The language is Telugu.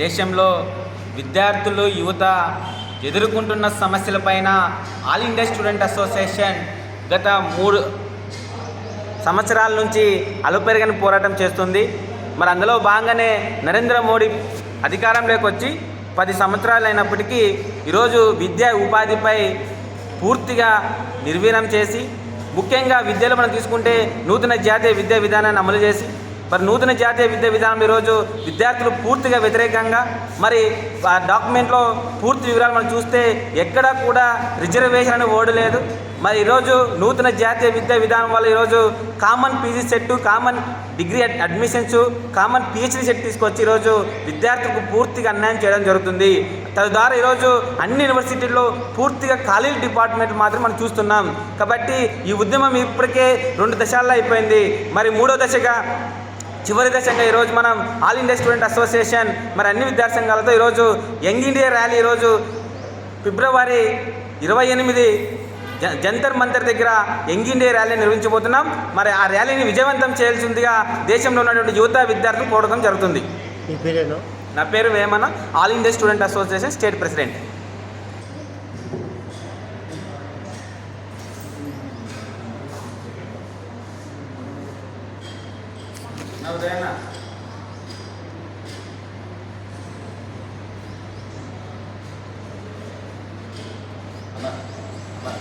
దేశంలో విద్యార్థులు యువత ఎదుర్కొంటున్న సమస్యలపైన ఆల్ ఇండియా స్టూడెంట్ అసోసియేషన్ గత మూడు సంవత్సరాల నుంచి అలుపెరగని పోరాటం చేస్తుంది. మరి అందులో భాగంగానే నరేంద్ర మోడీ అధికారంలోకి వచ్చి పది సంవత్సరాలు అయినప్పటికీ ఈరోజు విద్యా ఉపాధిపై పూర్తిగా నిర్వీర్యం చేసి ముఖ్యంగా విద్యలో మనం తీసుకుంటే నూతన జాతీయ విద్యా విధానాన్ని అమలు చేసి మరి నూతన జాతీయ విద్యా విధానం ఈరోజు విద్యార్థులు పూర్తిగా వ్యతిరేకంగా మరి ఆ డాక్యుమెంట్లో పూర్తి వివరాలు మనం చూస్తే ఎక్కడా కూడా రిజర్వేషన్ అని ఓడలేదు. మరి ఈరోజు నూతన జాతీయ విద్యా విధానం వల్ల ఈరోజు common PG set common degree admissions common PhD set తీసుకొచ్చి ఈరోజు విద్యార్థులకు పూర్తిగా అన్యాయం చేయడం జరుగుతుంది. తద్వారా ఈరోజు అన్ని యూనివర్సిటీల్లో పూర్తిగా ఖాళీ డిపార్ట్మెంట్ మాత్రం మనం చూస్తున్నాం. కాబట్టి ఈ ఉద్యమం ఇప్పటికే రెండు దశల్లో అయిపోయింది. మరి మూడో దశగా చివరి దశగా ఈరోజు మనం ఆల్ ఇండియా స్టూడెంట్ అసోసియేషన్ మరి అన్ని విద్యార్థి సంఘాలతో ఈరోజు యంగ్ ఇండియా ర్యాలీ ఈరోజు ఫిబ్రవరి ఇరవై ఎనిమిది జ- జంతర్ మంతర్ దగ్గర యంగ్ ఇండియా ర్యాలీ నిర్వహించబోతున్నాం. మరి ఆ ర్యాలీని విజయవంతం చేయాల్సిందిగా దేశంలో ఉన్నటువంటి యువత విద్యార్థులు కోరడం జరుగుతుంది. నా పేరు Vemana all India student association state president. నవదయనా అలా అలా